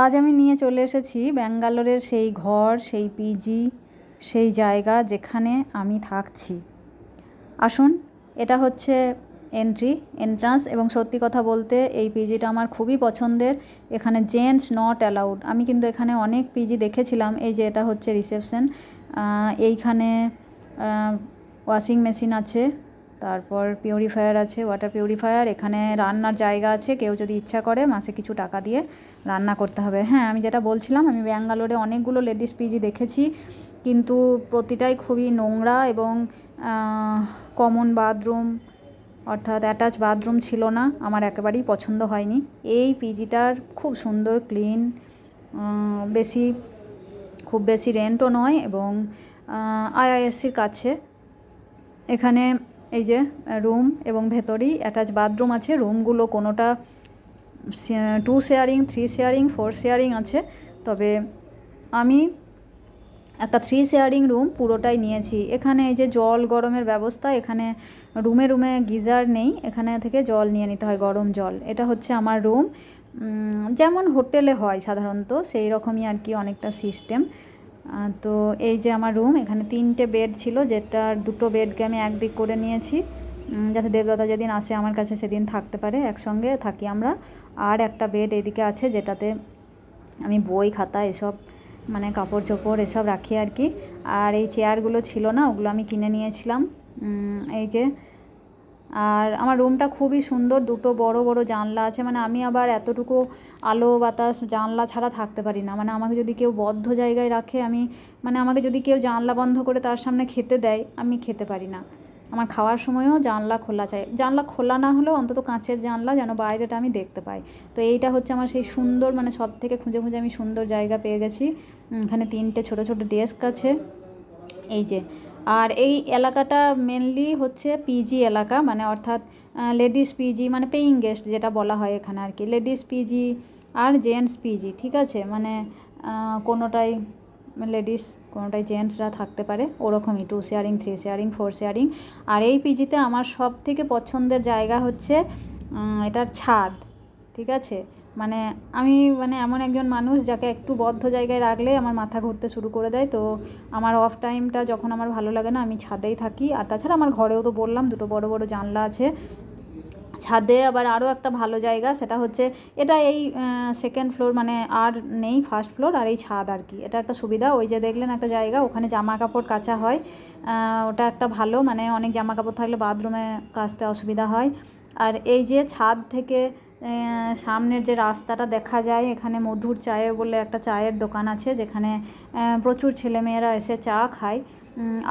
আজ আমি নিয়ে চলে এসেছি ব্যাঙ্গালোরের সেই ঘর, সেই পিজি সেই জায়গা যেখানে আমি থাকছি। আসুন, এটা হচ্ছে এন্ট্রি এন্ট্রান্স এবং সত্যি কথা বলতে এই পিজিটা আমার খুবই পছন্দের। এখানে জেন্টস নট অ্যালাউড আমি কিন্তু এখানে অনেক পিজি দেখেছিলাম, এই যে এটা হচ্ছে রিসেপশন এইখানে ওয়াশিং মেশিন আছে। তারপর পিউরিফায়ার আছে ওয়াটার পিউরিফায়ার এখানে রান্নার জায়গা আছে, কেউ যদি ইচ্ছা করে মাসে কিছু টাকা দিয়ে রান্না করতে হবে। হ্যাঁ আমি যেটা বলছিলাম, আমি ব্যাঙ্গালোরে অনেকগুলো লেডিস পিজি দেখেছি, কিন্তু প্রতিটাই খুবই নোংরা এবং কমন বাথরুম অর্থাৎ অ্যাটাচ বাথরুম ছিল না, আমার একেবারেই পছন্দ হয়নি। এই পিজিটার খুব সুন্দর ক্লিন বেশি, খুব বেশি রেন্টও নয় এবং আইআইএসসির কাছে। এখানে এই যে রুম এবং ভেতরেই অ্যাটাচ বাথরুম আছে। রুমগুলো কোনোটা two sharing three sharing four sharing আছে। তবে আমি একটা থ্রি শেয়ারিং রুম পুরোটাই নিয়েছি। এখানে এই যে জল গরমের ব্যবস্থা, এখানে রুমে রুমে গিজার নেই। এখানে থেকে জল নিয়ে নিতে হয় গরম জল। এটা হচ্ছে আমার রুম যেমন হোটেলে হয় সাধারণত, সেই রকমই আর কি অনেকটা সিস্টেম তো এই যে আমার রুম এখানে তিনটে বেড ছিল, যেটার দুটো বেডকে আমি একদিক করে নিয়েছি। যাতে দেবদাতা যেদিন আসে আমার কাছে সেদিন থাকতে পারে, একসঙ্গে থাকি আমরা। আর একটা বেড এদিকে আছে, যেটাতে আমি বই, খাতা এসব মানে কাপড় চোপড় এসব রাখি আর কি। আর এই চেয়ারগুলো ছিল না, ওগুলো আমি কিনে নিয়েছিলাম। এই যে আর আমার রুমটা খুবই সুন্দর, দুটো বড় বড় জানলা আছে মানে আমি আবার এতটুকু আলো বাতাস জানলা ছাড়া থাকতে পারি না। মানে আমাকে যদি কেউ বদ্ধ জায়গায় রাখে, আমি মানে আমাকে যদি কেউ জানলা বন্ধ করে তার সামনে খেতে দেয়, আমি খেতে পারি না। আমার খাওয়ার সময়ও জানলা খোলা চাই জানলা খোলা না হলেও অন্তত কাঁচের জানলা যেন বাইরেটা আমি দেখতে পাই। তো এইটা হচ্ছে আমার সেই সুন্দর মানে সব থেকে খুঁজে খুঁজে আমি সুন্দর জায়গা পেয়ে গেছি। এখানে তিনটে ছোট ছোট ডেস্ক আছে। এই যে আর এই এলাকাটা মেনলি হচ্ছে পিজি এলাকা মানে অর্থাৎ লেডিস পিজি মানে পেইং গেস্ট যেটা বলা হয় এখানে আর কি। লেডিস পিজি আর জেন্টস পিজি ঠিক আছে? মানে কোনোটাই লেডিস কোনোটাই জেন্টসরা থাকতে পারে, ওরকমই two sharing three sharing four sharing আর এই পিজিতে আমার সব থেকে পছন্দের জায়গা হচ্ছে এটার ছাদ, ঠিক আছে? মানে আমি মানে এমন একজন মানুষ যাকে একটু বদ্ধ জায়গায় রাখলে আমার মাথা ঘুরতে শুরু করে দেয়। তো আমার অফ টাইমটা যখন আমার ভালো লাগে না, আমি ছাদেই থাকি। আর তাছাড়া আমার ঘরেও তো বললাম, দুটো বড় বড় জানলা আছে। ছাদে আবার আরও একটা ভালো জায়গা, সেটা হচ্ছে এটা এই সেকেন্ড ফ্লোর মানে আর নেই ফার্স্ট ফ্লোর আর এই ছাদ আর কি। এটা একটা সুবিধা, ওই যে দেখলেন একটা জায়গা, ওখানে জামা কাপড় কাচা হয়। ওটা একটা ভালো মানে অনেক জামা কাপড় থাকলে বাথরুমে কাচতে অসুবিধা হয়। আর এই যে ছাদ থেকে সামনের যে রাস্তাটা দেখা যায়, এখানে মধুর চায়ে বলে একটা চায়ের দোকান আছে, যেখানে প্রচুর ছেলেমেয়েরা এসে চা খায়।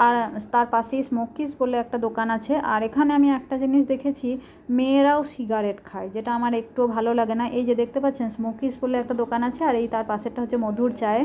আর তার পাশেই স্মোকিস বলে একটা দোকান আছে, আর এখানে আমি একটা জিনিস দেখেছি, মেয়েরাও সিগারেট খায়, যেটা আমার একটুও ভালো লাগে না। এই যে দেখতে পাচ্ছেন স্মোকিস বলে একটা দোকান আছে, আর এই তার পাশেরটা হচ্ছে মধুর চায়।